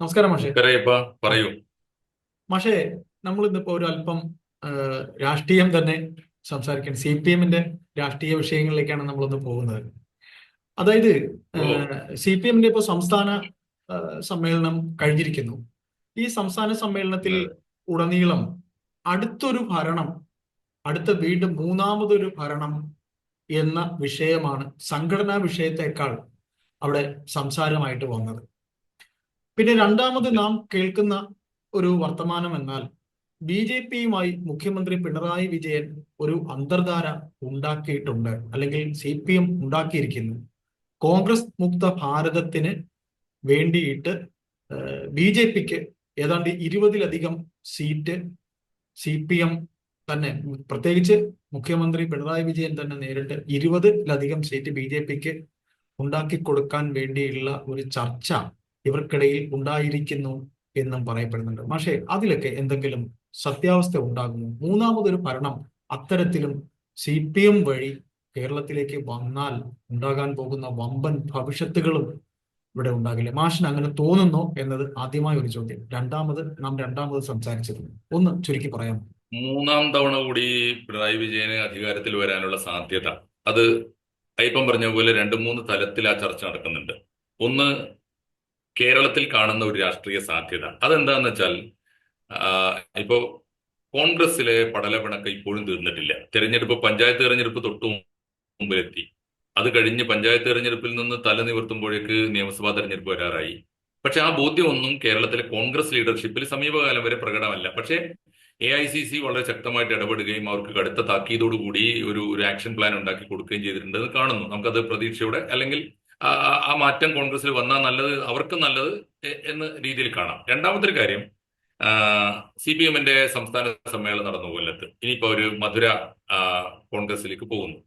നമസ്കാരം മാഷെ. പറയൂ. മഷേ നമ്മൾ ഇന്നിപ്പോ ഒരു അല്പം രാഷ്ട്രീയം തന്നെ സംസാരിക്കണം സി പി എമ്മിന്റെ രാഷ്ട്രീയ വിഷയങ്ങളിലേക്കാണ് നമ്മളൊന്ന് പോകുന്നത്. അതായത് സി പി എമ്മിന്റെ ഇപ്പോൾ സംസ്ഥാന സമ്മേളനം കഴിഞ്ഞിരിക്കുന്നു. ഈ സംസ്ഥാന സമ്മേളനത്തിൽ ഉടനീളം അടുത്തൊരു ഭരണം അടുത്ത വീണ്ടും മൂന്നാമതൊരു ഭരണം എന്ന വിഷയമാണ് സംഘടനാ വിഷയത്തെക്കാൾ അവിടെ സംസാരമായിട്ട് വന്നത്. പിന്നെ രണ്ടാമത് നാം കേൾക്കുന്ന ഒരു വർത്തമാനം എന്നാൽ ബി ജെ പിയുമായി മുഖ്യമന്ത്രി പിണറായി വിജയൻ ഒരു അന്തർധാര ഉണ്ടാക്കിയിട്ടുണ്ട് അല്ലെങ്കിൽ സി പി എം ഉണ്ടാക്കിയിരിക്കുന്നു. കോൺഗ്രസ് മുക്ത ഭാരതത്തിന് വേണ്ടിയിട്ട് ബി ജെ പിക്ക് ഏതാണ്ട് ഇരുപതിലധികം സീറ്റ് സി പി എം തന്നെ പ്രത്യേകിച്ച് മുഖ്യമന്ത്രി പിണറായി വിജയൻ തന്നെ നേരിട്ട് ഇരുപതിലധികം സീറ്റ് ബി ജെ പിക്ക് ഉണ്ടാക്കി കൊടുക്കാൻ വേണ്ടിയുള്ള ഒരു ചർച്ച ഇവർക്കിടയിൽ ഉണ്ടായിരിക്കുന്നു എന്നും പറയപ്പെടുന്നുണ്ട്. പക്ഷേ അതിലൊക്കെ എന്തെങ്കിലും സത്യാവസ്ഥ ഉണ്ടാകുന്നു മൂന്നാമതൊരു ഭരണം അത്തരത്തിലും സി പി എം വഴി കേരളത്തിലേക്ക് വന്നാൽ ഉണ്ടാകാൻ പോകുന്ന വമ്പൻ ഭവിഷ്യത്തുകളും ഇവിടെ ഉണ്ടാകില്ല? മാഷിന് അങ്ങനെ തോന്നുന്നു എന്നത് ആദ്യമായ ഒരു ചോദ്യം. രണ്ടാമത് നാം രണ്ടാമത് സംസാരിച്ചത് ഒന്ന് ചുരുക്കി പറയാം. മൂന്നാം തവണ കൂടി പിണറായി വിജയന് അധികാരത്തിൽ വരാനുള്ള സാധ്യത. അത് അയ്യപ്പം പറഞ്ഞ പോലെ രണ്ട് മൂന്ന് തലത്തിൽ ആ ചർച്ച നടക്കുന്നുണ്ട്. ഒന്ന് കേരളത്തിൽ കാണുന്ന ഒരു രാഷ്ട്രീയ സാധ്യത. അതെന്താന്ന് വെച്ചാൽ ഇപ്പോ കോൺഗ്രസിലെ പടലപിണക്ക് ഇപ്പോഴും തീർന്നിട്ടില്ല. തെരഞ്ഞെടുപ്പ് പഞ്ചായത്ത് തെരഞ്ഞെടുപ്പ് തൊട്ടു മുമ്പിലെത്തി. അത് കഴിഞ്ഞ് പഞ്ചായത്ത് തെരഞ്ഞെടുപ്പിൽ നിന്ന് തല നിവർത്തുമ്പോഴേക്ക് നിയമസഭാ തെരഞ്ഞെടുപ്പ് വരാറായി. പക്ഷെ ആ ബോധ്യമൊന്നും കേരളത്തിലെ കോൺഗ്രസ് ലീഡർഷിപ്പിൽ സമീപകാലം വരെ പ്രകടമല്ല. പക്ഷെ എ ഐ സി സി വളരെ ശക്തമായിട്ട് ഇടപെടുകയും അവർക്ക് കടുത്ത താക്കീതോടുകൂടി ഒരു ഒരു ആക്ഷൻ പ്ലാൻ ഉണ്ടാക്കി കൊടുക്കുകയും ചെയ്തിട്ടുണ്ട്. കാണുന്നു. നമുക്കത് പ്രതീക്ഷയോടെ അല്ലെങ്കിൽ ആ മാറ്റം കോൺഗ്രസിൽ വന്നാൽ നല്ലത് അവർക്ക് നല്ലത് എന്ന രീതിയിൽ കാണാം. രണ്ടാമത്തെ ഒരു കാര്യം സി പി എമ്മിന്റെ സംസ്ഥാന സമ്മേളനം നടന്നു കൊല്ലത്ത്. ഇനിയിപ്പോ ഒരു മധുര കോൺഗ്രസിലേക്ക് പോകുന്നു.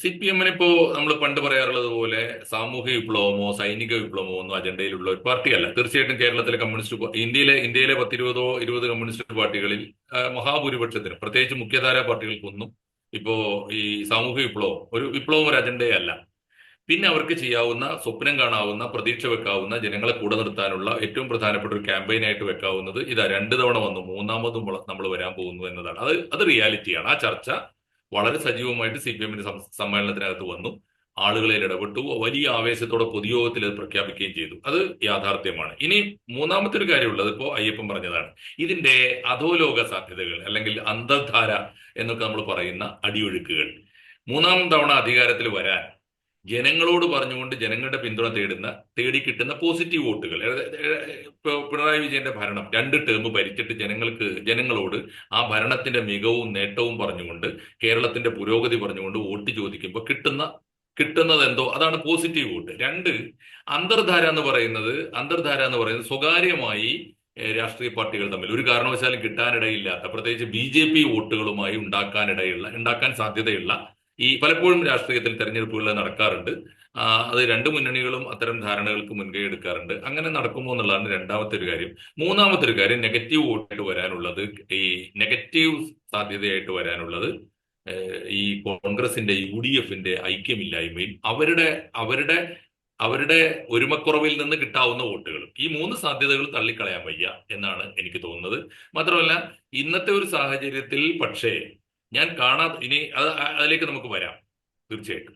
സി പി എമ്മിന് ഇപ്പോ നമ്മൾ പണ്ട് പറയാറുള്ളത് പോലെ സാമൂഹിക വിപ്ലവമോ സൈനിക വിപ്ലവമോ ഒന്നും അജണ്ടയിലുള്ള ഒരു പാർട്ടിയല്ല. തീർച്ചയായിട്ടും കേരളത്തിലെ കമ്മ്യൂണിസ്റ്റ് ഇന്ത്യയിലെ ഇന്ത്യയിലെ പത്തിരുപതോ ഇരുപത് കമ്മ്യൂണിസ്റ്റ് പാർട്ടികളിൽ മഹാഭൂരിപക്ഷത്തിന് പ്രത്യേകിച്ച് മുഖ്യധാരാ പാർട്ടികൾക്കൊന്നും ഇപ്പോ ഈ സാമൂഹിക വിപ്ലവം ഒരു വിപ്ലവം ഒരു അജണ്ടയല്ല. പിന്നെ അവർക്ക് ചെയ്യാവുന്ന സ്വപ്നം കാണാവുന്ന പ്രതീക്ഷ വെക്കാവുന്ന ജനങ്ങളെ കൂടെ നിർത്താനുള്ള ഏറ്റവും പ്രധാനപ്പെട്ട ഒരു ക്യാമ്പയിനായിട്ട് വെക്കാവുന്നത് ഇതാ രണ്ട് തവണ വന്നു. മൂന്നാമതും നമ്മൾ വരാൻ പോകുന്നു എന്നതാണ്. അത് അത് റിയാലിറ്റിയാണ് ആ ചർച്ച വളരെ സജീവമായിട്ട് സി പി എമ്മിന്റെ സമ്മേളനത്തിനകത്ത് വന്നു. ആളുകളിൽ ഇടപെട്ടു. വലിയ ആവേശത്തോടെ പൊതുയോഗത്തിൽ അത് പ്രഖ്യാപിക്കുകയും ചെയ്തു. അത് യാഥാർത്ഥ്യമാണ്. ഇനി മൂന്നാമത്തെ ഒരു കാര്യമുള്ളത് ഇപ്പോൾ അയ്യപ്പൻ പറഞ്ഞതാണ്. ഇതിന്റെ അധോലോക സാധ്യതകൾ അല്ലെങ്കിൽ അന്തർധാര എന്നൊക്കെ നമ്മൾ പറയുന്ന അടിയൊഴുക്കുകൾ. മൂന്നാം തവണ അധികാരത്തിൽ വരാൻ ജനങ്ങളോട് പറഞ്ഞുകൊണ്ട് ജനങ്ങളുടെ പിന്തുണ തേടുന്ന തേടി കിട്ടുന്ന പോസിറ്റീവ് വോട്ടുകൾ. പിണറായി വിജയന്റെ ഭരണം രണ്ട് ടേം ഭരിച്ചിട്ട് ജനങ്ങൾക്ക് ജനങ്ങളോട് ആ ഭരണത്തിന്റെ മികവും നേട്ടവും പറഞ്ഞുകൊണ്ട് കേരളത്തിന്റെ പുരോഗതി പറഞ്ഞുകൊണ്ട് വോട്ട് ചോദിക്കുമ്പോൾ കിട്ടുന്ന കിട്ടുന്നത് എന്തോ അതാണ് പോസിറ്റീവ് വോട്ട്. രണ്ട് അന്തർധാര എന്ന് പറയുന്നത് അന്തർധാര എന്ന് പറയുന്നത് സ്വകാര്യമായി രാഷ്ട്രീയ പാർട്ടികൾ തമ്മിൽ. ഒരു കാരണവശാലും കിട്ടാനിടയില്ലാത്ത പ്രത്യേകിച്ച് ബി ജെ പി വോട്ടുകളുമായി ഉണ്ടാക്കാനിടയുള്ള ഉണ്ടാക്കാൻ സാധ്യതയുള്ള ഈ പലപ്പോഴും രാഷ്ട്രീയത്തിൽ തെരഞ്ഞെടുപ്പുകൾ നടക്കാറുണ്ട്. അത് രണ്ട് മുന്നണികളും അത്തരം ധാരണകൾക്ക് മുൻകൈ എടുക്കാറുണ്ട്. അങ്ങനെ നടക്കുമോ എന്നുള്ളതാണ് രണ്ടാമത്തെ ഒരു കാര്യം. മൂന്നാമത്തെ ഒരു കാര്യം നെഗറ്റീവ് വോട്ടായിട്ട് വരാനുള്ളത് ഈ നെഗറ്റീവ് സാധ്യതയായിട്ട് വരാനുള്ളത് ഈ കോൺഗ്രസിന്റെ യു ഡി എഫിന്റെ ഐക്യമില്ലായ്മയും അവരുടെ അവരുടെ അവരുടെ ഒരുമക്കുറവിൽ നിന്ന് കിട്ടാവുന്ന വോട്ടുകളും. ഈ മൂന്ന് സാധ്യതകൾ തള്ളിക്കളയാൻ വയ്യ എന്നാണ് എനിക്ക് തോന്നുന്നത്. മാത്രമല്ല ഇന്നത്തെ ഒരു സാഹചര്യത്തിൽ പക്ഷേ ഞാൻ കാണാതെ ഇനി അത് അതിലേക്ക് നമുക്ക് വരാം. തീർച്ചയായിട്ടും.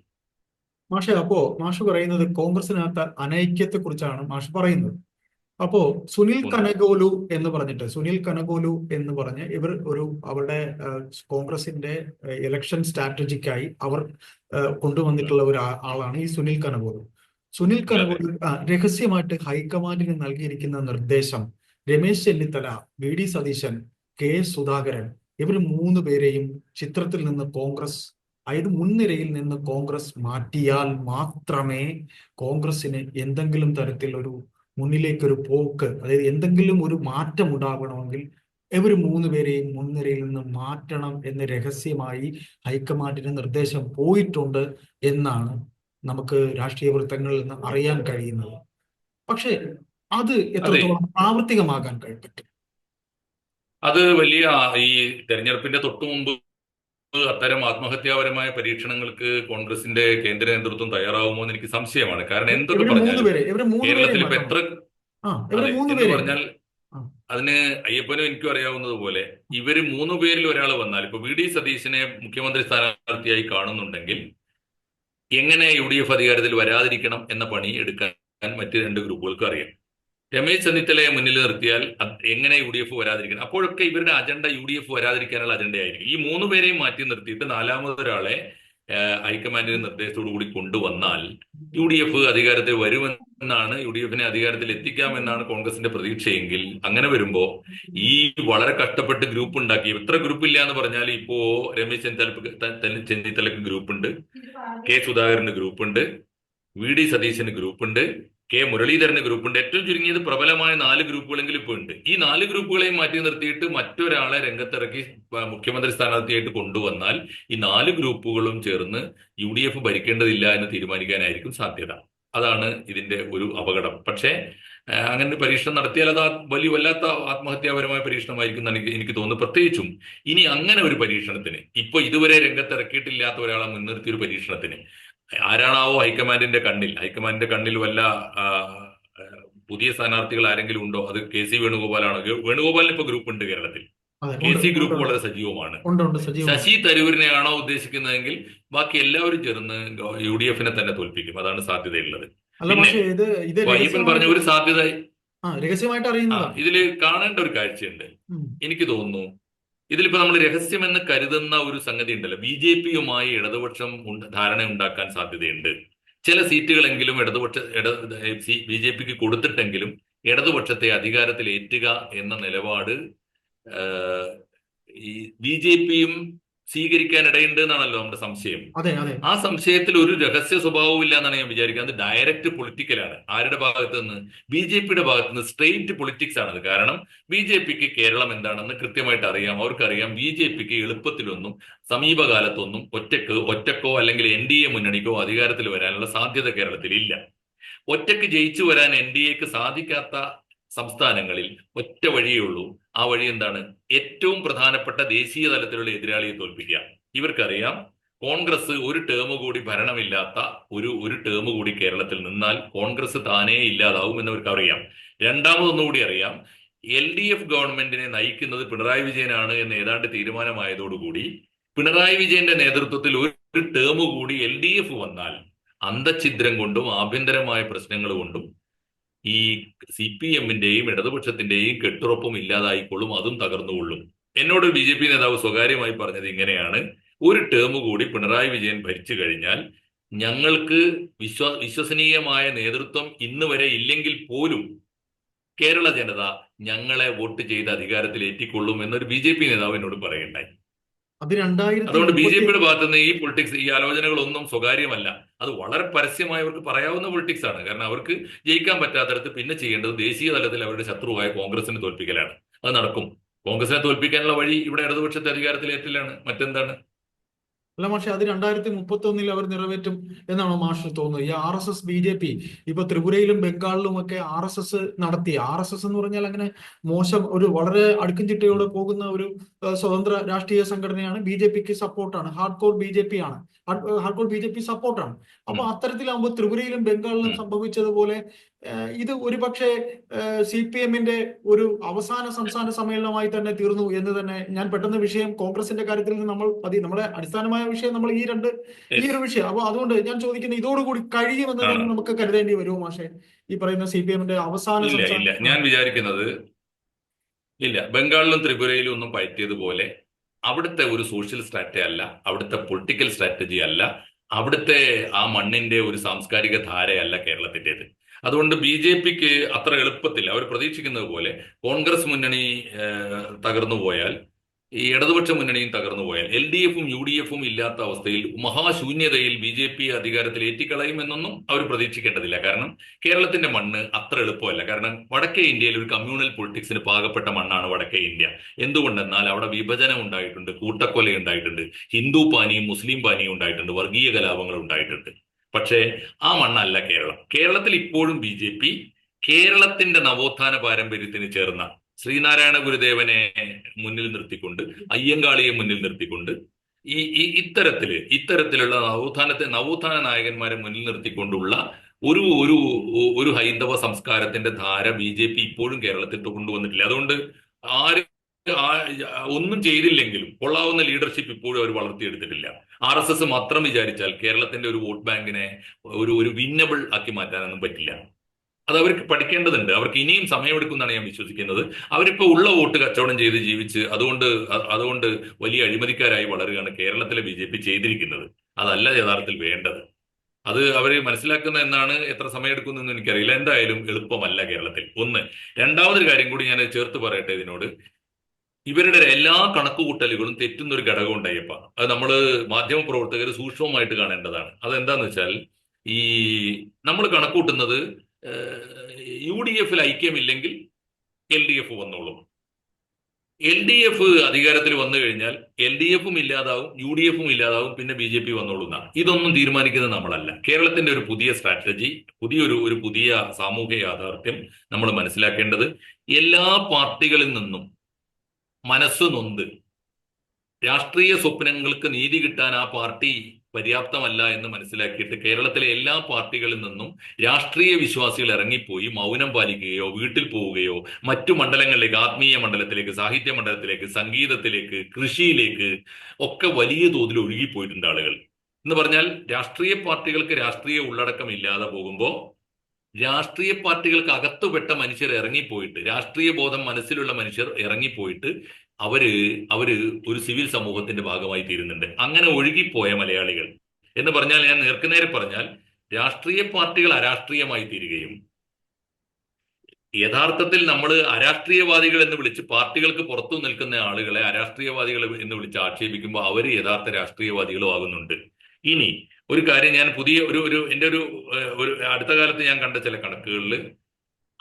മാഷ അപ്പോ മാഷ് പറയുന്നത് കോൺഗ്രസിനകത്ത് അനൈക്യത്തെ കുറിച്ചാണ് മാഷ് പറയുന്നത്. അപ്പോ സുനിൽ കനകോലു എന്ന് പറഞ്ഞിട്ട് സുനിൽ കനകോലു എന്ന് പറഞ്ഞ് ഇവർ ഒരു അവരുടെ കോൺഗ്രസിന്റെ ഇലക്ഷൻ സ്ട്രാറ്റജിക്കായി അവർ കൊണ്ടുവന്നിട്ടുള്ള ഒരു ആളാണ് ഈ സുനിൽ കനകോലു. സുനിൽ കനകോലു രഹസ്യമായിട്ട് ഹൈക്കമാൻഡിന് നൽകിയിരിക്കുന്ന നിർദ്ദേശം Ramesh Chennithala V D Satheesan K Sudhakaran ഇവർ മൂന്ന് പേരെയും ചിത്രത്തിൽ നിന്ന് കോൺഗ്രസ് അതായത് മുൻനിരയിൽ നിന്ന് കോൺഗ്രസ് മാറ്റിയാൽ മാത്രമേ കോൺഗ്രസിന് എന്തെങ്കിലും തരത്തിൽ ഒരു മുന്നിലേക്കൊരു പോക്ക് അതായത് എന്തെങ്കിലും ഒരു മാറ്റം ഉണ്ടാകണമെങ്കിൽ ഇവർ മൂന്ന് പേരെയും മുൻനിരയിൽ നിന്ന് മാറ്റണം എന്ന് രഹസ്യമായി ഹൈക്കമാൻഡിന് നിർദ്ദേശം പോയിട്ടുണ്ട് എന്നാണ് നമുക്ക് രാഷ്ട്രീയ വൃത്തങ്ങളിൽ നിന്ന് അറിയാൻ കഴിയുന്നത്. പക്ഷേ അത് എത്രത്തോളം പ്രാവർത്തികമാകാൻ കഴിയും അത് വലിയ ഈ തെരഞ്ഞെടുപ്പിന്റെ തൊട്ടു മുമ്പ് അത്തരം ആത്മഹത്യാപരമായ പരീക്ഷണങ്ങൾക്ക് കോൺഗ്രസിന്റെ കേന്ദ്ര നേതൃത്വം തയ്യാറാവുമോ എന്ന് എനിക്ക് സംശയമാണ്. കാരണം എന്തൊക്കെ പറഞ്ഞാൽ കേരളത്തിൽ ഇപ്പൊ എത്ര പറഞ്ഞാൽ. അതിന് അയ്യപ്പനും എനിക്കും അറിയാവുന്നതുപോലെ ഇവർ മൂന്ന് പേരിൽ ഒരാൾ വന്നാൽ ഇപ്പൊ വി ഡി സതീശനെ മുഖ്യമന്ത്രി സ്ഥാനാർത്ഥിയായി കാണുന്നുണ്ടെങ്കിൽ എങ്ങനെ യു ഡി എഫ് അധികാരത്തിൽ വരാതിരിക്കണം എന്ന പണി എടുക്കാൻ മറ്റ് രണ്ട് ഗ്രൂപ്പുകൾക്ക് അറിയാം. രമേശ് ചെന്നിത്തലയെ മുന്നിൽ നിർത്തിയാൽ എങ്ങനെ യു ഡി എഫ് വരാതിരിക്കണം അപ്പോഴൊക്കെ ഇവരുടെ അജണ്ട യു ഡി എഫ് വരാതിരിക്കാനുള്ള അജണ്ടയായിരിക്കും ഈ മൂന്ന് പേരെയും മാറ്റി നിർത്തിയിട്ട് നാലാമതൊരാളെ ഹൈക്കമാൻഡിന് നിർദ്ദേശത്തോടു കൂടി കൊണ്ടുവന്നാൽ യു ഡി എഫ് അധികാരത്തിൽ വരുമെന്നാണ് യു ഡി എഫിനെ അധികാരത്തിൽ എത്തിക്കാമെന്നാണ് കോൺഗ്രസിന്റെ പ്രതീക്ഷയെങ്കിൽ അങ്ങനെ വരുമ്പോ ഈ വളരെ കഷ്ടപ്പെട്ട് ഗ്രൂപ്പ് ഉണ്ടാക്കി. എത്ര ഗ്രൂപ്പ് ഇല്ല എന്ന് പറഞ്ഞാൽ ഇപ്പോ രമേശ് ചെന്നിത്തല ചെന്നിത്തലക്ക് ഗ്രൂപ്പ് ഉണ്ട് കെ സുധാകരന് ഗ്രൂപ്പ് ഉണ്ട് വി ഡി സതീശന് ഗ്രൂപ്പ് ഉണ്ട് കെ മുരളീധരന്റെ ഗ്രൂപ്പുണ്ട് ഏറ്റവും ചുരുങ്ങിയത് പ്രബലമായ നാല് ഗ്രൂപ്പുകളെങ്കിലും ഇപ്പോൾ ഉണ്ട്. ഈ നാല് ഗ്രൂപ്പുകളെയും മാറ്റി നിർത്തിയിട്ട് മറ്റൊരാളെ രംഗത്തിറക്കി മുഖ്യമന്ത്രി സ്ഥാനാർത്ഥിയായിട്ട് കൊണ്ടുവന്നാൽ ഈ നാല് ഗ്രൂപ്പുകളും ചേർന്ന് യു ഡി എഫ് ഭരിക്കേണ്ടതില്ല എന്ന് തീരുമാനിക്കാനായിരിക്കും സാധ്യത. അതാണ് ഇതിന്റെ ഒരു അപകടം. പക്ഷേ അങ്ങനെ പരീക്ഷണം നടത്തിയാൽ അത് വലിയ വല്ലാത്ത ആത്മഹത്യാപരമായ പരീക്ഷണമായിരിക്കും എന്നാണ് എനിക്ക് തോന്നുന്നത് പ്രത്യേകിച്ചും ഇനി അങ്ങനെ ഒരു പരീക്ഷണത്തിന് ഇപ്പൊ ഇതുവരെ രംഗത്തിറക്കിയിട്ടില്ലാത്ത ഒരാളെ മുൻനിർത്തിയ ഒരു പരീക്ഷണത്തിന് ആരാണാവോ ഹൈക്കമാൻഡിന്റെ കണ്ണിൽ. ഹൈക്കമാൻഡിന്റെ കണ്ണിൽ വല്ല പുതിയ സ്ഥാനാർത്ഥികൾ ആരെങ്കിലും ഉണ്ടോ? അത് കെ സി വേണുഗോപാലാണ്. വേണുഗോപാലിന് ഇപ്പൊ ഗ്രൂപ്പ് ഉണ്ട് കേരളത്തിൽ. കെ സി ഗ്രൂപ്പ് വളരെ സജീവമാണ്. ശശി തരൂരിനെയാണോ ഉദ്ദേശിക്കുന്നതെങ്കിൽ ബാക്കി എല്ലാവരും ചേർന്ന് യു ഡി എഫിനെ തന്നെ തോൽപ്പിക്കും. അതാണ് സാധ്യതയുള്ളത്. പറഞ്ഞ ഒരു സാധ്യത ഇതിൽ കാണേണ്ട ഒരു കാഴ്ചയുണ്ട്. എനിക്ക് തോന്നുന്നു ഇതിലിപ്പോ നമ്മൾ രഹസ്യം എന്ന് കരുതുന്ന ഒരു സംഗതി ഉണ്ടല്ലോ ബി ജെ പിയുമായി ഇടതുപക്ഷം ധാരണ ഉണ്ടാക്കാൻ സാധ്യതയുണ്ട്. ചില സീറ്റുകളെങ്കിലും ഇടതുപക്ഷ ഇട ബി ജെ പിക്ക് കൊടുത്തിട്ടെങ്കിലും ഇടതുപക്ഷത്തെ അധികാരത്തിൽ ഏറ്റുക എന്ന നിലപാട് ഈ ബി ജെ പിയും സ്വീകരിക്കാൻ ഇടയുണ്ട് എന്നാണല്ലോ നമ്മുടെ സംശയം ആ സംശയത്തിൽ ഒരു രഹസ്യ സ്വഭാവവും ഇല്ല എന്നാണ് ഞാൻ വിചാരിക്കുന്നത്. അത് ഡയറക്റ്റ് പൊളിറ്റിക്കലാണ് ആരുടെ ഭാഗത്ത് നിന്ന് ബി ജെ പിയുടെ ഭാഗത്ത് നിന്ന് സ്ട്രെയിറ്റ് പൊളിറ്റിക്സ് ആണത് കാരണം ബി ജെ പിക്ക് കേരളം എന്താണെന്ന് കൃത്യമായിട്ട് അറിയാം. അവർക്കറിയാം ബി ജെ പിക്ക് എളുപ്പത്തിലൊന്നും സമീപകാലത്തൊന്നും ഒറ്റയ്ക്ക് ഒറ്റക്കോ അല്ലെങ്കിൽ എൻ ഡി എ മുന്നണിക്കോ അധികാരത്തിൽ വരാനുള്ള സാധ്യത കേരളത്തിൽ ഇല്ല ഒറ്റയ്ക്ക് ജയിച്ചു വരാൻ എൻ ഡി എക്ക് സാധിക്കാത്ത സംസ്ഥാനങ്ങളിൽ ഒറ്റ വഴിയേ ഉള്ളൂ. ആ വഴി എന്താണ്? ഏറ്റവും പ്രധാനപ്പെട്ട ദേശീയ തലത്തിലുള്ള എതിരാളിയെ തോൽപ്പിക്കുക. ഇവർക്കറിയാം കോൺഗ്രസ് ഒരു ടേം കൂടി ഭരണമില്ലാത്ത ഒരു ഒരു ടേം കൂടി കേരളത്തിൽ നിന്നാൽ കോൺഗ്രസ് താനേ ഇല്ലാതാവും എന്നവർക്ക് അറിയാം രണ്ടാമതൊന്നുകൂടി അറിയാം എൽ ഡി എഫ് ഗവൺമെന്റിനെ നയിക്കുന്നത് പിണറായി വിജയനാണ് എന്ന് ഏതാണ്ട് തീരുമാനമായതോടുകൂടി പിണറായി വിജയന്റെ നേതൃത്വത്തിൽ ഒരു ടേം കൂടി എൽ ഡി എഫ് വന്നാൽ അന്തഛിദ്രം കൊണ്ടും ആഭ്യന്തരമായ പ്രശ്നങ്ങൾ കൊണ്ടും ഈ സി പി എമ്മിന്റെയും ഇടതുപക്ഷത്തിന്റെയും കെട്ടുറപ്പും ഇല്ലാതായിക്കൊള്ളും അതും തകർന്നുകൊള്ളും. എന്നോട് ബി ജെ പി നേതാവ് സ്വകാര്യമായി പറഞ്ഞത് ഇങ്ങനെയാണ്. ഒരു ടേം കൂടി പിണറായി വിജയൻ ഭരിച്ചു കഴിഞ്ഞാൽ ഞങ്ങൾക്ക് വിശ്വ വിശ്വസനീയമായ നേതൃത്വം ഇന്ന് വരെ ഇല്ലെങ്കിൽ പോലും കേരള ജനത ഞങ്ങളെ വോട്ട് ചെയ്ത് അധികാരത്തിൽ എത്തിക്കൊള്ളും എന്നൊരു ബി ജെ പി നേതാവ് എന്നോട് പറയുണ്ടായി അത് രണ്ടായിരത്തി അതുകൊണ്ട് ബി ജെ പിയുടെ ഭാഗത്ത് നിന്ന് ഈ പൊളിറ്റിക്സ് ഈ ആലോചനകളൊന്നും സ്വകാര്യമല്ല. അത് വളരെ പരസ്യമായി അവർക്ക് പറയാവുന്ന പൊളിറ്റിക്സ് ആണ്. കാരണം അവർക്ക് ജയിക്കാൻ പറ്റാത്തടത്ത് പിന്നെ ചെയ്യേണ്ടത് ദേശീയ തലത്തിൽ അവരുടെ ശത്രുവായ കോൺഗ്രസിനെ തോൽപ്പിക്കലാണ്. അത് നടക്കും. കോൺഗ്രസിനെ തോൽപ്പിക്കാനുള്ള വഴി ഇവിടെ ഇടതുപക്ഷത്തെ അധികാരത്തിലേറ്റിലാണ് മറ്റെന്താണ്? അല്ല മാഷെ അത് രണ്ടായിരത്തി മുപ്പത്തി ഒന്നിൽ അവർ നിറവേറ്റും എന്നാണ് മാഷിന് തോന്നുന്നത്? ഈ R S S B J P ഇപ്പൊ ത്രിപുരയിലും ബംഗാളിലും ഒക്കെ ആർ എസ് എസ് നടത്തി. ആർ എസ് എസ് എന്ന് പറഞ്ഞാൽ അങ്ങനെ മോശം ഒരു വളരെ അടുക്കും ചിട്ടയോടെ പോകുന്ന ഒരു സ്വതന്ത്ര രാഷ്ട്രീയ സംഘടനയാണ്. ബി ജെ പിക്ക് സപ്പോർട്ടാണ് hard core B J P ആണ്. കോർ ബി ജെ പി സപ്പോർട്ടാണ്. അപ്പൊ. അത്തരത്തിലാകുമ്പോൾ ത്രിപുരയിലും ബംഗാളിലും. സംഭവിച്ചതുപോലെ ഇത് ഒരുപക്ഷെ സി പി എമ്മിന്റെ ഒരു അവസാന സംസ്ഥാന സമ്മേളനമായി തന്നെ തീർന്നു എന്ന് തന്നെ ഞാൻ പെട്ടെന്ന് വിഷയം കോൺഗ്രസിന്റെ കാര്യത്തിൽ നിന്ന് നമ്മൾ മതി നമ്മുടെ അടിസ്ഥാനമായ വിഷയം നമ്മൾ ഈ രണ്ട് ഈ ഒരു വിഷയം. അപ്പൊ അതുകൊണ്ട് ഞാൻ ചോദിക്കുന്നത് ഇതോടുകൂടി കഴിയുമെന്ന് തന്നെ നമുക്ക് കരുതേണ്ടി വരുമോ മാഷെ. ഈ പറയുന്ന സി പി എമ്മിന്റെ അവസാന ഞാൻ വിചാരിക്കുന്നത് ഇല്ല. ബംഗാളിലും ത്രിപുരയിലും ഒന്നും പയറ്റിയതുപോലെ അവിടുത്തെ ഒരു സോഷ്യൽ സ്ട്രാറ്റജി അല്ല അവിടുത്തെ പൊളിറ്റിക്കൽ സ്ട്രാറ്റജി അല്ല അവിടുത്തെ ആ മണ്ണിന്റെ ഒരു സാംസ്കാരിക ധാരയല്ല കേരളത്തിന്റെത്. അതുകൊണ്ട് ബി ജെ പിക്ക് അത്ര എളുപ്പത്തിൽ അവർ പ്രതീക്ഷിക്കുന്നത് പോലെ കോൺഗ്രസ് മുന്നണി തകർന്നു പോയാൽ ഈ ഇടതുപക്ഷ മുന്നണിയും തകർന്നു പോയാൽ എൽ ഡി എഫും യു ഡി എഫും ഇല്ലാത്ത അവസ്ഥയിൽ മഹാശൂന്യതയിൽ ബി ജെ പി അധികാരത്തിൽ ഏറ്റിക്കളയുമെന്നൊന്നും അവർ പ്രതീക്ഷിക്കേണ്ടതില്ല. കാരണം കേരളത്തിന്റെ മണ്ണ് അത്ര എളുപ്പമല്ല. കാരണം വടക്കേ ഇന്ത്യയിൽ ഒരു കമ്മ്യൂണൽ പൊളിറ്റിക്സിന് പാകപ്പെട്ട മണ്ണാണ് വടക്കേ ഇന്ത്യ. എന്തുകൊണ്ടെന്നാൽ അവിടെ വിഭജനം ഉണ്ടായിട്ടുണ്ട് കൂട്ടക്കൊല ഉണ്ടായിട്ടുണ്ട് ഹിന്ദു പാനിയും മുസ്ലിം പാനിയും ഉണ്ടായിട്ടുണ്ട് വർഗീയ കലാപങ്ങൾ ഉണ്ടായിട്ടുണ്ട്. പക്ഷേ ആ മണ്ണല്ല കേരളം. കേരളത്തിൽ ഇപ്പോഴും ബി കേരളത്തിന്റെ നവോത്ഥാന പാരമ്പര്യത്തിന് ചേർന്ന ശ്രീനാരായണ ഗുരുദേവനെ മുന്നിൽ നിർത്തിക്കൊണ്ട് അയ്യങ്കാളിയെ മുന്നിൽ നിർത്തിക്കൊണ്ട് ഈ ഈ ഇത്തരത്തിൽ ഇത്തരത്തിലുള്ള നവോത്ഥാനത്തെ നവോത്ഥാന നായകന്മാരെ മുന്നിൽ നിർത്തിക്കൊണ്ടുള്ള ഒരു ഒരു ഒരു ഹൈന്ദവ സംസ്കാരത്തിന്റെ ധാര ബി ജെ പി ഇപ്പോഴും കേരളത്തിൽ കൊണ്ടുവന്നിട്ടില്ല അതുകൊണ്ട് ആര് ഒന്നും ചെയ്തില്ലെങ്കിലും കൊള്ളാവുന്ന ലീഡർഷിപ്പ് ഇപ്പോഴും അവർ വളർത്തിയെടുത്തിട്ടില്ല. ആർ എസ് എസ് മാത്രം വിചാരിച്ചാൽ കേരളത്തിന്റെ ഒരു വോട്ട് ബാങ്കിനെ ഒരു ഒരു വിന്നബിൾ ആക്കി മാറ്റാനൊന്നും പറ്റില്ല. അത് അവർക്ക് പഠിക്കേണ്ടതുണ്ട്. അവർക്ക് ഇനിയും സമയമെടുക്കുമെന്നാണ് ഞാൻ വിശ്വസിക്കുന്നത്. അവരിപ്പോ ഉള്ള വോട്ട് കച്ചവടം ചെയ്ത് ജീവിച്ച് അതുകൊണ്ട് അതുകൊണ്ട് വലിയ അഴിമതിക്കാരായി വളരുകയാണ് കേരളത്തിലെ ബി ജെ പി ചെയ്തിരിക്കുന്നത്. അതല്ല യഥാർത്ഥത്തിൽ വേണ്ടത്. അത് അവർ മനസ്സിലാക്കുന്ന എന്നാണ് എത്ര സമയം സമയമെടുക്കുന്നതെന്ന് എനിക്കറിയില്ല. എന്തായാലും എളുപ്പമല്ല കേരളത്തിൽ. ഒന്ന്. രണ്ടാമതൊരു കാര്യം കൂടി ഞാൻ ചേർത്ത് പറയട്ടെ ഇതിനോട്. ഇവരുടെ എല്ലാ കണക്കുകൂട്ടലുകളും തെറ്റുന്ന ഒരു ഘടകം ഉണ്ടായപ്പ അത് നമ്മൾ മാധ്യമ പ്രവർത്തകർ സൂക്ഷ്മമായിട്ട് കാണേണ്ടതാണ്. അതെന്താന്ന് വെച്ചാൽ ഈ നമ്മൾ കണക്കൂട്ടുന്നത് യു ഡി എഫിൽ ഐക്യമില്ലെങ്കിൽ എൽ ഡി എഫ് വന്നോളും. എൽ ഡി എഫ് അധികാരത്തിൽ വന്നു കഴിഞ്ഞാൽ എൽ ഡി എഫും ഇല്ലാതാവും യു ഡി എഫും ഇല്ലാതാവും പിന്നെ ബി ജെ പി വന്നോളും എന്നാണ്. ഇതൊന്നും തീരുമാനിക്കുന്നത് നമ്മളല്ല. കേരളത്തിന്റെ ഒരു പുതിയ സ്ട്രാറ്റജി പുതിയൊരു ഒരു പുതിയ സാമൂഹ്യ യാഥാർത്ഥ്യം നമ്മൾ മനസ്സിലാക്കേണ്ടത് എല്ലാ പാർട്ടികളിൽ നിന്നും മനസ്സ് നൊന്ത് രാഷ്ട്രീയ സ്വപ്നങ്ങൾക്ക് നീതി കിട്ടാൻ ആ പാർട്ടി പര്യാപ്തമല്ല എന്ന് മനസ്സിലാക്കിയിട്ട് കേരളത്തിലെ എല്ലാ പാർട്ടികളിൽ നിന്നും രാഷ്ട്രീയ വിശ്വാസികൾ ഇറങ്ങിപ്പോയി മൗനം പാലിക്കുകയോ വീട്ടിൽ പോവുകയോ മറ്റു മണ്ഡലങ്ങളിലേക്ക് ആത്മീയ മണ്ഡലത്തിലേക്ക് സാഹിത്യ മണ്ഡലത്തിലേക്ക് സംഗീതത്തിലേക്ക് കൃഷിയിലേക്ക് ഒക്കെ വലിയ തോതിൽ ഒഴുകിപ്പോയിട്ടുണ്ട് ആളുകൾ. എന്ന് പറഞ്ഞാൽ രാഷ്ട്രീയ പാർട്ടികൾക്ക് രാഷ്ട്രീയ ഉള്ളടക്കം ഇല്ലാതെ പോകുമ്പോൾ രാഷ്ട്രീയ പാർട്ടികൾക്ക് അകത്തുപെട്ട മനുഷ്യർ ഇറങ്ങിപ്പോയിട്ട് രാഷ്ട്രീയ ബോധം മനസ്സിലുള്ള മനുഷ്യർ ഇറങ്ങിപ്പോയിട്ട് അവർ അവർ ഒരു സിവിൽ സമൂഹത്തിന്റെ ഭാഗമായി തീരുന്നുണ്ട്. അങ്ങനെ ഒഴുകിപ്പോയ മലയാളികൾ. എന്ന് പറഞ്ഞാൽ ഞാൻ നേർക്കുനേരെ പറഞ്ഞാൽ രാഷ്ട്രീയ പാർട്ടികൾ അരാഷ്ട്രീയമായി തീരുകയും യഥാർത്ഥത്തിൽ നമ്മൾ അരാഷ്ട്രീയവാദികൾ എന്ന് വിളിച്ച് പാർട്ടികൾക്ക് പുറത്തു നിൽക്കുന്ന ആളുകളെ അരാഷ്ട്രീയവാദികൾ എന്ന് വിളിച്ച് ആക്ഷേപിക്കുമ്പോൾ അവർ യഥാർത്ഥ രാഷ്ട്രീയവാദികളും ആകുന്നുണ്ട്. ഇനി ഒരു കാര്യം ഞാൻ പുതിയ ഒരു ഒരു എന്റെ ഒരു അടുത്ത കാലത്ത് ഞാൻ കണ്ട ചില കണക്കുകളിൽ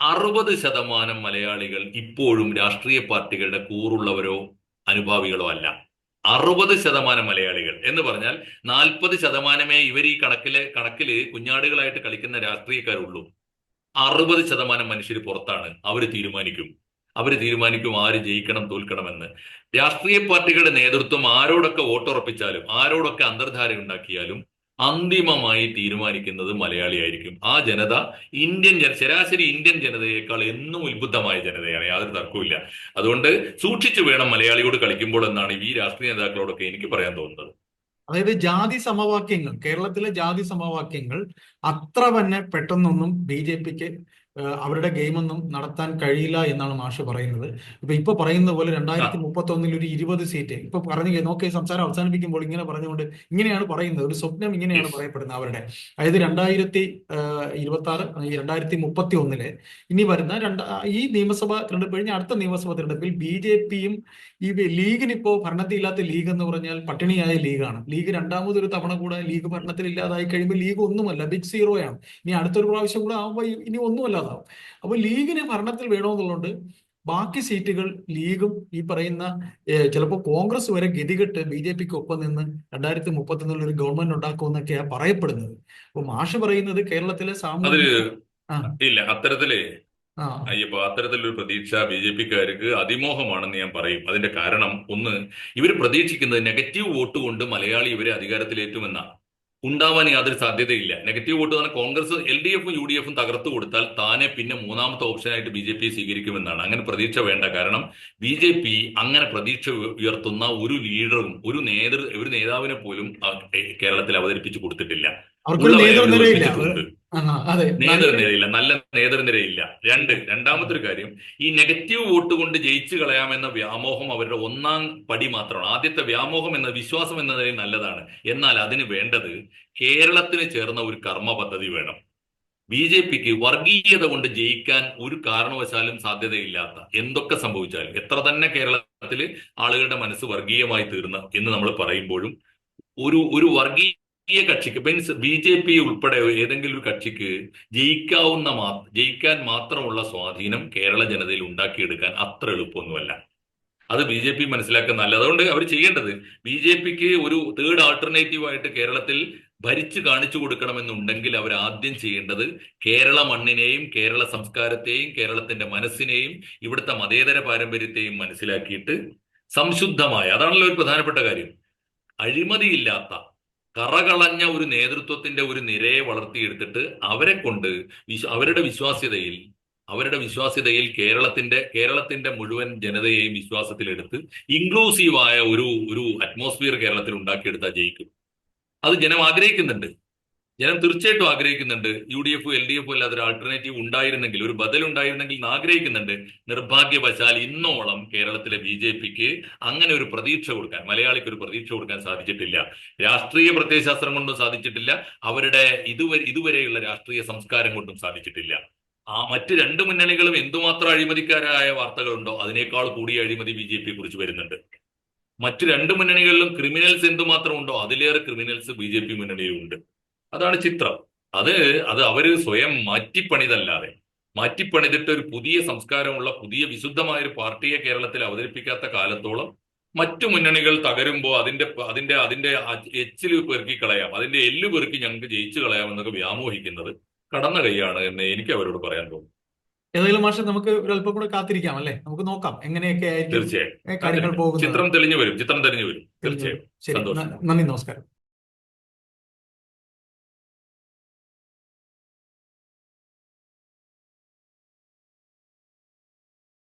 അറുപത് ശതമാനം മലയാളികൾ ഇപ്പോഴും രാഷ്ട്രീയ പാർട്ടികളുടെ കൂറുള്ളവരോ അനുഭാവികളോ അല്ല. അറുപത് ശതമാനം മലയാളികൾ. എന്ന് പറഞ്ഞാൽ നാൽപ്പത് ശതമാനമേ ഇവർ ഈ കണക്കിലെ കണക്കിൽ കുഞ്ഞാടുകളായിട്ട് കളിക്കുന്ന രാഷ്ട്രീയക്കാരുള്ളൂ. അറുപത് ശതമാനം മനുഷ്യർ പുറത്താണ്. അവർ തീരുമാനിക്കും. അവർ തീരുമാനിക്കും ആര് ജയിക്കണം തോൽക്കണമെന്ന്. രാഷ്ട്രീയ പാർട്ടികളുടെ നേതൃത്വം ആരോടൊക്കെ വോട്ടുറപ്പിച്ചാലും ആരോടൊക്കെ അന്തർധാര ഉണ്ടാക്കിയാലും അന്തിമമായി തീരുമാനിക്കുന്നത് മലയാളിയായിരിക്കും. ആ ജനത ഇന്ത്യൻ ജന ശരാശരി ഇന്ത്യൻ ജനതയേക്കാൾ എന്നും ഉത്ബുദ്ധമായ ജനതയാണ്. യാതൊരു തർക്കവുമില്ല അതുകൊണ്ട് സൂക്ഷിച്ചു വേണം മലയാളിയോട് കളിക്കുമ്പോൾ എന്നാണ് ഈ രാഷ്ട്രീയ നേതാക്കളോടൊക്കെ എനിക്ക് പറയാൻ തോന്നുന്നത്. അതായത് ജാതി സമവാക്യങ്ങൾ കേരളത്തിലെ ജാതി സമവാക്യങ്ങൾ അത്ര തന്നെ പെട്ടെന്നൊന്നും ബി ജെ പിക്ക് അവരുടെ ഗെയിമൊന്നും നടത്താൻ കഴിയില്ല എന്നാണ് മാഷ് പറയുന്നത്. ഇപ്പൊ ഇപ്പൊ പറയുന്ന പോലെ രണ്ടായിരത്തി മുപ്പത്തി ഒന്നിൽ ഒരു ഇരുപത് സീറ്റ്. ഇപ്പൊ പറഞ്ഞു നോക്കി സംസാരം അവസാനിപ്പിക്കുമ്പോൾ ഇങ്ങനെ പറഞ്ഞുകൊണ്ട് ഇങ്ങനെയാണ് പറയുന്നത്. ഒരു സ്വപ്നം ഇങ്ങനെയാണ്. പറയപ്പെടുന്നത് അവരുടെ. അതായത് രണ്ടായിരത്തി ഇരുപത്തി ആറ് രണ്ടായിരത്തി മുപ്പത്തി ഒന്നിലെ ഇനി വരുന്ന രണ്ട ഈ നിയമസഭാ തിരഞ്ഞെടുപ്പ് കഴിഞ്ഞ അടുത്ത നിയമസഭാ തിരഞ്ഞെടുപ്പിൽ ബി ജെ പിയും ഈ ലീഗിനിപ്പോ ഭരണത്തിലില്ലാത്ത ലീഗ് എന്ന് പറഞ്ഞാൽ പട്ടിണിയായ ലീഗാണ്. ലീഗ് രണ്ടാമതൊരു തവണ കൂടെ ലീഗ് ഭരണത്തിൽ ഇല്ലാതായി കഴിയുമ്പോൾ ലീഗ് ഒന്നുമല്ല ബിഗ് സീറോയാണ്. ഇനി അടുത്തൊരു പ്രാവശ്യം കൂടെ ആവുമ്പോൾ ഇനി ഒന്നും അല്ലാതാവും അപ്പൊ ലീഗിന് ഭരണത്തിൽ വേണമെന്നുള്ളതുകൊണ്ട് ബാക്കി സീറ്റുകൾ ലീഗും ഈ പറയുന്ന ചിലപ്പോൾ കോൺഗ്രസ് വരെ ഗതികെട്ട് ബി ജെ പിക്ക് ഒപ്പം നിന്ന് രണ്ടായിരത്തി മുപ്പത്തൊന്നിൽ ഒരു ഗവൺമെന്റ് ഉണ്ടാക്കുമെന്നൊക്കെയാ പറയപ്പെടുന്നത്. അപ്പൊ മാഷ് പറയുന്നത് കേരളത്തിലെ സാമൂഹിക ഇല്ല അത്തരത്തിൽ അയ്യപ്പോ അത്തരത്തിലൊരു പ്രതീക്ഷ ബി ജെ പിക്കാർക്ക് അതിമോഹമാണെന്ന് ഞാൻ പറയും. അതിന്റെ കാരണം ഒന്ന് ഇവർ പ്രതീക്ഷിക്കുന്നത് നെഗറ്റീവ് വോട്ട് കൊണ്ട് മലയാളി ഇവരെ അധികാരത്തിലേറ്റുമെന്നാണ്. ഉണ്ടാവാൻ യാതൊരു സാധ്യതയില്ല. നെഗറ്റീവ് വോട്ട് തന്നെ കോൺഗ്രസ് എൽ ഡി എഫും യു ഡി എഫും തകർത്തു കൊടുത്താൽ താനെ പിന്നെ മൂന്നാമത്തെ ഓപ്ഷനായിട്ട് ബി ജെ പി സ്വീകരിക്കുമെന്നാണ്. അങ്ങനെ പ്രതീക്ഷ വേണ്ട. കാരണം ബി ജെ പി അങ്ങനെ പ്രതീക്ഷ ഉയർത്തുന്ന ഒരു ലീഡറും ഒരു നേതൃ ഒരു നേതാവിനെ പോലും കേരളത്തിൽ അവതരിപ്പിച്ചു കൊടുത്തിട്ടില്ല. നേതൃനിരയില്ല നല്ല നേതൃനിരയില്ല രണ്ട് രണ്ടാമത്തെ ഒരു കാര്യം ഈ നെഗറ്റീവ് വോട്ട് കൊണ്ട് ജയിച്ചു കളയാമെന്ന വ്യാമോഹം അവരുടെ ഒന്നാം പടി മാത്രമാണ്. ആദ്യത്തെ വ്യാമോഹം എന്ന വിശ്വാസം എന്ന നിലയിൽ നല്ലതാണ്. എന്നാൽ അതിന് വേണ്ടത് കേരളത്തിന് ചേർന്ന ഒരു കർമ്മ പദ്ധതി വേണം. ബി ജെ പിക്ക് വർഗീയത കൊണ്ട് ജയിക്കാൻ ഒരു കാരണവശാലും സാധ്യതയില്ലാത്ത എന്തൊക്കെ സംഭവിച്ചാലും എത്ര തന്നെ കേരളത്തിൽ ആളുകളുടെ മനസ്സ് വർഗീയമായി തീർന്ന എന്ന് നമ്മൾ പറയുമ്പോഴും ഒരു ഒരു വർഗീയ കക്ഷിക്ക് മീൻസ് ബി ജെ പി ഉൾപ്പെടെ ഏതെങ്കിലും ഒരു കക്ഷിക്ക് ജയിക്കാവുന്ന മാ ജയിക്കാൻ മാത്രമുള്ള സ്വാധീനം കേരള ജനതയിൽ ഉണ്ടാക്കിയെടുക്കാൻ അത്ര എളുപ്പമൊന്നുമല്ല. അത് ബി ജെ പി മനസ്സിലാക്കുന്നതല്ല അതുകൊണ്ട് അവർ ചെയ്യേണ്ടത് ബി ജെ പിക്ക് ഒരു തേർഡ് ആൾട്ടർനേറ്റീവ് ആയിട്ട് കേരളത്തിൽ ഭരിച്ചു കാണിച്ചു കൊടുക്കണമെന്നുണ്ടെങ്കിൽ അവർ ആദ്യം ചെയ്യേണ്ടത് കേരള മണ്ണിനെയും കേരള സംസ്കാരത്തെയും കേരളത്തിന്റെ മനസ്സിനെയും ഇവിടുത്തെ മതേതര പാരമ്പര്യത്തെയും മനസ്സിലാക്കിയിട്ട് സംശുദ്ധമായ അതാണല്ലോ ഒരു പ്രധാനപ്പെട്ട കാര്യം. അഴിമതിയില്ലാത്ത കറകളഞ്ഞ ഒരു നേതൃത്വത്തിന്റെ ഒരു നിരയെ വളർത്തിയെടുത്തിട്ട് അവരെ കൊണ്ട് അവരുടെ വിശ്വാസ്യതയിൽ അവരുടെ വിശ്വാസ്യതയിൽ കേരളത്തിന്റെ കേരളത്തിന്റെ മുഴുവൻ ജനതയെയും വിശ്വാസത്തിലെടുത്ത് ഇൻക്ലൂസീവായ ഒരു ഒരു അറ്റ്മോസ്ഫിയർ കേരളത്തിൽ ഉണ്ടാക്കിയെടുത്താൽ ജയിക്കും. അത് ജനം ആഗ്രഹിക്കുന്നുണ്ട്. ജനം തീർച്ചയായിട്ടും ആഗ്രഹിക്കുന്നുണ്ട് U D F L D F അല്ലാതെ ഒരു ആൾട്ടർനേറ്റീവ് ഉണ്ടായിരുന്നെങ്കിൽ ഒരു ബദൽ ഉണ്ടായിരുന്നെങ്കിൽ എന്ന് ആഗ്രഹിക്കുന്നുണ്ട്. നിർഭാഗ്യവശാൽ ഇന്നോളം കേരളത്തിലെ ബി ജെ പിക്ക് അങ്ങനെ ഒരു പ്രതീക്ഷ കൊടുക്കാൻ മലയാളിക്ക് ഒരു പ്രതീക്ഷ കൊടുക്കാൻ സാധിച്ചിട്ടില്ല. രാഷ്ട്രീയ പ്രത്യയശാസ്ത്രം കൊണ്ടും സാധിച്ചിട്ടില്ല. അവരുടെ ഇതുവരെ ഇതുവരെയുള്ള രാഷ്ട്രീയ സംസ്കാരം കൊണ്ടും സാധിച്ചിട്ടില്ല. ആ മറ്റ് രണ്ട് മുന്നണികളും എന്തുമാത്രം അഴിമതിക്കാരായ വാർത്തകളുണ്ടോ അതിനേക്കാൾ കൂടിയ അഴിമതി ബി ജെ പിയെ കുറിച്ച് വരുന്നുണ്ട്. മറ്റു രണ്ട് മുന്നണികളിലും ക്രിമിനൽസ് എന്തുമാത്രം ഉണ്ടോ അതിലേറെ ക്രിമിനൽസ് ബി ജെ പി മുന്നണിയിലുണ്ട്. അതാണ് ചിത്രം. അത് അത് അവർ സ്വയം മാറ്റിപ്പണിതല്ലാതെ മാറ്റിപ്പണിതിട്ട് ഒരു പുതിയ സംസ്കാരമുള്ള പുതിയ വിശുദ്ധമായ ഒരു പാർട്ടിയെ കേരളത്തിൽ അവതരിപ്പിക്കാത്ത കാലത്തോളം മറ്റു മുന്നണികൾ തകരുമ്പോൾ അതിന്റെ അതിന്റെ അതിന്റെ എച്ചിൽ പെറുക്കി കളയാം അതിന്റെ എല്ല് പെറുക്കി ഞങ്ങൾക്ക് ജയിച്ചു കളയാം എന്നൊക്കെ വ്യാമോഹിക്കുന്നത് കടന്ന കൈയാണ് എന്ന് എനിക്ക് അവരോട് പറയാൻ തോന്നുന്നു. ഏതായാലും മാഷെ നമുക്ക് ഒരല്പം കൂടെ കാത്തിരിക്കാം അല്ലേ? നമുക്ക് നോക്കാം എങ്ങനെയൊക്കെ ആയിരിക്കും തീർച്ചയായും. ചിത്രം തെളിഞ്ഞു വരും ചിത്രം തെളിഞ്ഞു വരും. തീർച്ചയായും. നന്ദി നമസ്കാരം.